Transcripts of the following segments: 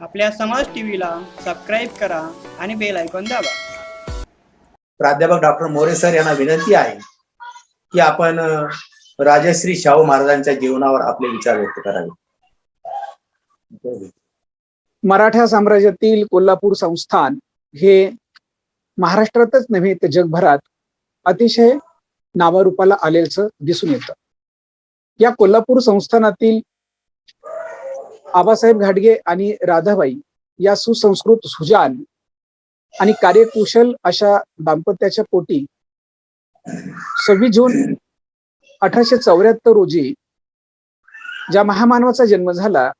आपल्या समाज टीव्हीला सबस्क्राईब करा आणि बेल ऐकून दाबा. प्राध्यापक डॉक्टर मोरे सर यांना विनंती आहे की आपण राजश्री शाहू महाराजांच्या जीवनावर आपले विचार व्यक्त करावे. मराठा साम्राज्यातील कोल्हापूर संस्थान हे महाराष्ट्रातच नव्हे तर जगभरात अतिशय नावारूपाला आलेलं दिसून येतं. या कोल्हापूर संस्थानातील आबासाहेब घाटगे आणि राधाबाई या सुसंस्कृत सुजान आणि कार्यकुशल अशा दाम्पत्याच्या पोटी सव्वीस जून अठराशे चौऱ्याहत्तर रोजी ज्या महामानवाचा जन्म झाला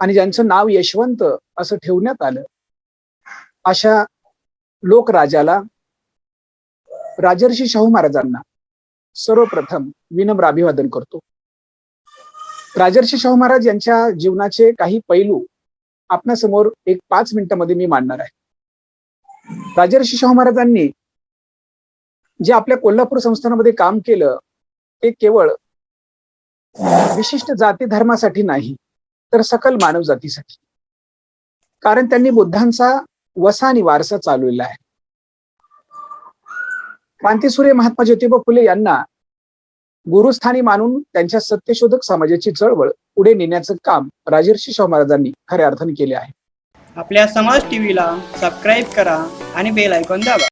आणि ज्यांचं नाव यशवंत असं ठेवण्यात आलं अशा लोकराजाला राजर्षी शाहू महाराजांना सर्वप्रथम विनम्र अभिवादन करतो. राजर्षी शाहू महाराज यांच्या जीवनाचे काही पैलू आपणासमोर एक पाच मिनिटांमध्ये मी मांडणार आहे. राजर्षी शाहू महाराजांनी जे आपल्या कोल्हापूर संस्थानामध्ये काम केलं ते केवळ विशिष्ट जाती धर्मासाठी नाही तर सकल मानव जातीसाठी. कारण त्यांनी बुद्धांचा वसा आणि वारसा चालवलेला आहे. क्रांतीसूर्य महात्मा ज्योतिबा फुले यांना गुरुस्थानी मानून त्यांच्या सत्यशोधक समाजाची चळवळ पुढे नेण्याचं काम राजर्षी शाहू महाराजांनी खऱ्या अर्थाने केले आहे. आपल्या समाज टीव्हीला सबस्क्राईब करा आणि बेल ऐकून दाबा.